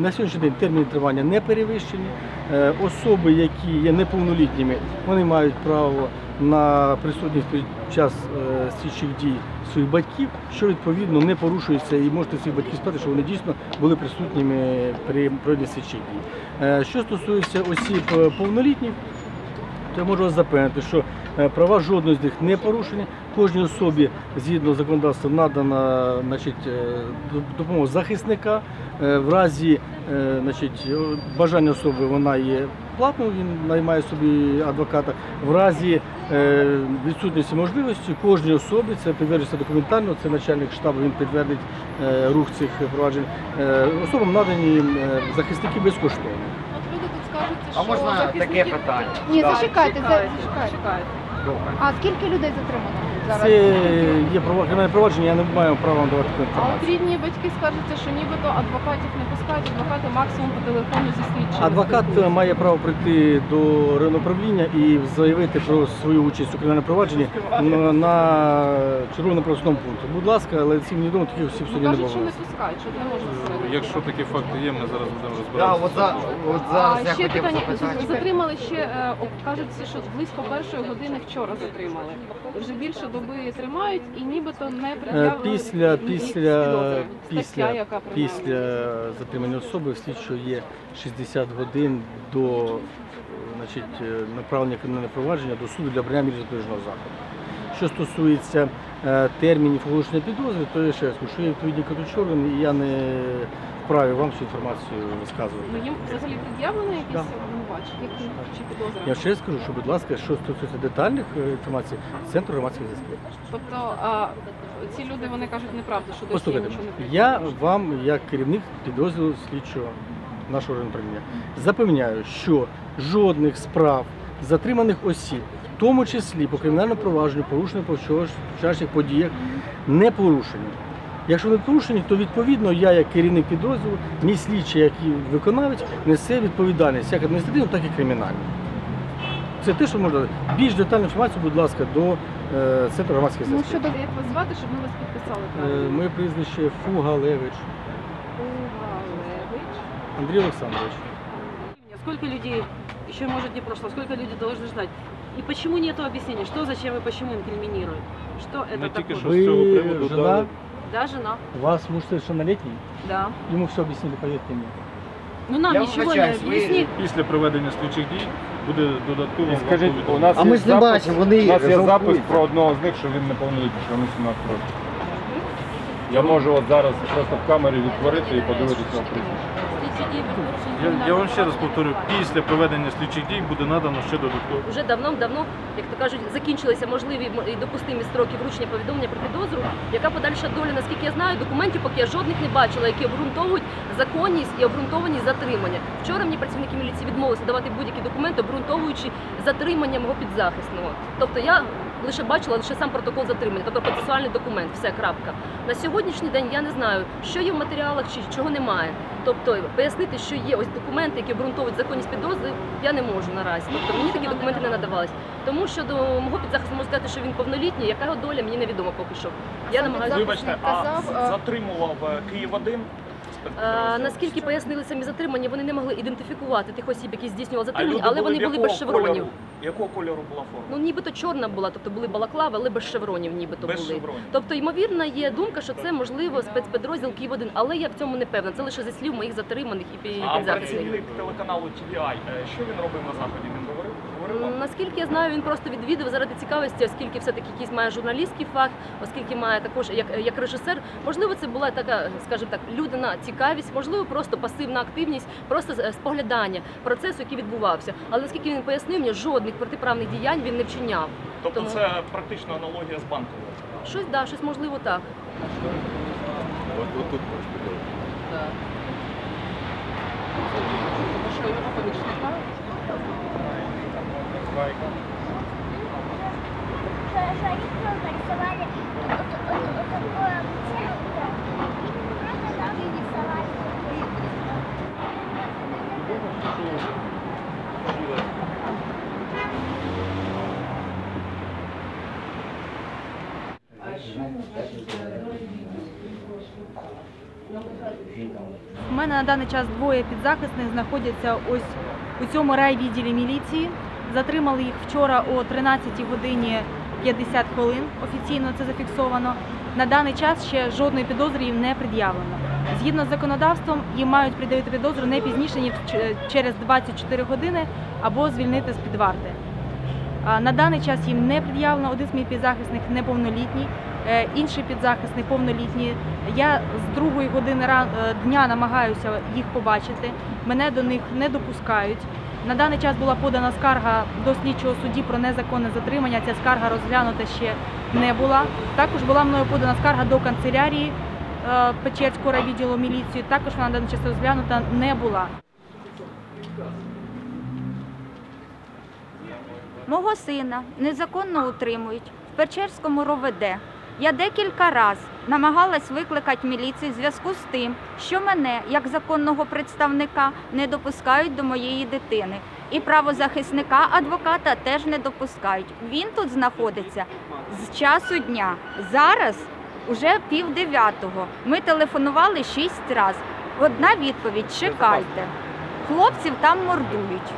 на сьогоднішній день терміни тривання не перевищені. Е, Особи, які є неповнолітніми, вони мають право на присутність під час е, слідчих дій своїх батьків, що відповідно не порушується, і можете своїх батьків спитати, що вони дійсно були присутніми при проведенні слідчих дій. Е, Що стосується осіб повнолітніх, то я можу вас запевнити, що е, права жодної з них не порушені. Кожній особі згідно законодавства надана значить, е, допомога захисника. Е, В разі значить, бажання особи вона є платною, він наймає собі адвоката. В разі відсутності можливості кожній особі це підтверджується документально, це начальник штабу, він підтвердить рух цих проваджень. Особам надані захисники безкоштовно. От люди тут скажуться, А можна таке питання? Ні, зачекайте, зачекайте. А скільки людей затримано Це є провадження, я не маю права вам давати таку А от рідні батьки скаржаться, що нібито адвокатів не пускають, адвокати максимум по телефону зі слідчими. Адвокат має право прийти до районного управління і заявити про свою участь у кримінальному провадженні на, на червоному правосному пункті. Будь ласка, але всім відомо таких осіб Ну, сьогодні не кажуть, що було. не пускають, що не можна сказати. Якщо такі факти є, ми зараз будемо Да, розбиратися. от, за, от зараз я ще хотів питання запитати. затримали ще е, о, кажуть, всі, що близько першої години вчора затримали. Вже більше доби тримають і нібито не Е, пред'явили Після, ні після, підозри. після, яка після затримання особи в слідчого є 60 годин до е, значить, е, направлення кримінального провадження до суду для обрання між заходу. Що стосується е, термінів оголошення підозри, то я ще раз кажу, що є відповідні катучорни, і я не вправі вам цю інформацію розказувати. Ну їм взагалі пред'явлено якісь Да. обвинувачення чи підозри? Я ще скажу, що, будь ласка, що стосується детальних е, інформацій, центр громадських зв'язків. Тобто а, ці люди вони кажуть неправду, що досі нічого не я вам, як керівник підрозділу слідчого нашого управління, запевняю, що жодних справ затриманих осіб, в тому числі по кримінальному провадженню, порушених по вчорашніх подіях, не порушені. Якщо не порушені, то відповідно я, як керівник підрозділу, мій слідчий, як і виконавець, несе відповідальність як адміністративну, так і кримінальну. Це те, що можна. Більш детальну інформацію, будь ласка, до е, центру громадських Ну зв'язків. щодо як вас звати, щоб ми вас підписали Е, правильно? Моє прізвище Фугалевич Угалевич. Андрій Олександрович. Сколько людей, еще может не прошло, сколько людей должны ждать? И почему нет объяснения, что, зачем и почему инкриминируют? Что это Ми такое? тільки що з цього Ви приводу жена, дали. Да, жена, у вас муж совершеннолетний, да. ему все объяснили, поверьте мне. Ну нам Я ничего не вибачаюсь, ви- объяснит. Після проведення слідчих дій буде додатково. І вам скажіть, повідомлення. у нас А є ми ж не запис- бачимо, вони У нас є запис про одного з них, що він неповнолітній, що йому 17 років. Я можу от зараз просто в камері відтворити і подивитися на прізвище. Я, я вам ще раз повторю, після проведення слідчих дій буде надано ще додатково. Уже давно-давно, як то кажуть, закінчилися можливі і допустимі строки вручення повідомлення про підозру. Яка подальша доля, наскільки я знаю, документів поки я жодних не бачила, які обґрунтовують законність і обґрунтованість затримання. Вчора мені працівники міліції відмовилися давати будь-які документи, обґрунтовуючи затримання мого підзахисного. Тобто я лише бачила лише сам протокол затримання, тобто процесуальний документ, все крапка. На сьогоднішній день я не знаю, що є в матеріалах чи чого немає. Тобто пояснити, що є ось документи, які обґрунтовують законність підозри, я не можу наразі. Тобто мені такі документи не надавались. Тому щодо мого підзахису можу сказати, що він повнолітній, яка його доля, мені невідомо поки що. Я намагаюся. Вибачте, а затримував е, Київ 1 Е, наскільки пояснили самі затримання, вони не могли ідентифікувати тих осіб, які здійснювали затримання, але вони були без шевронів. Якого кольору була форма? Ну нібито чорна була, тобто були балаклави, але без шевронів, нібито Без були. шевронів. Тобто, ймовірна є думка, що це можливо спецпідрозділ Київ 1 але я в цьому не певна. Це лише зі слів моїх затриманих і пі- А працівник телеканалу TVI, е, що він робив на заході? Наскільки я знаю, він просто відвідав заради цікавості, оскільки все-таки якийсь має журналістський фах, оскільки має також як, як режисер. Можливо, це була така, скажімо так, людина цікавість, можливо, просто пасивна активність, просто е, споглядання процесу, який відбувався. Але наскільки він пояснив мені, жодних протиправних діянь він не вчиняв. Тобто тому- це практично аналогія з банком. Щось да, щось можливо так. От, от тут можеш подивитися. Що, його помічника? нарисовали вот, вот, вот такое лицо, просто там и рисовали. У мене на даний час двоє підзахисних знаходяться ось у цьому райвідділі міліції. Затримали їх вчора о 13 годині 50 хвилин. Офіційно це зафіксовано. На даний час ще жодної підозри їм не пред'явлено. Згідно з законодавством, їм мають придавити підозру не пізніше ніж через 24 години або звільнити з під варти. На даний час їм не пред'явлено, один з моїх підзахисних неповнолітній, е, інший підзахисний повнолітній. Я з другої години е, дня намагаюся їх побачити. Мене до них не допускають. На даний час була подана скарга до слідчого судді про незаконне затримання. Ця скарга розглянута ще не була. Також була мною подана скарга до канцелярії е, Печерського райвідділу міліції. Також вона на даний час розглянута не була. Мого сина незаконно утримують в Печерському РОВД. Я декілька разів намагалась викликати міліцію в зв'язку з тим, що мене, як законного представника, не допускають до моєї дитини. І правозахисника адвоката теж не допускають. Він тут знаходиться з часу дня. Зараз уже пів дев'ятого. Ми телефонували шість разів. Одна відповідь чекайте. Хлопців там мордують.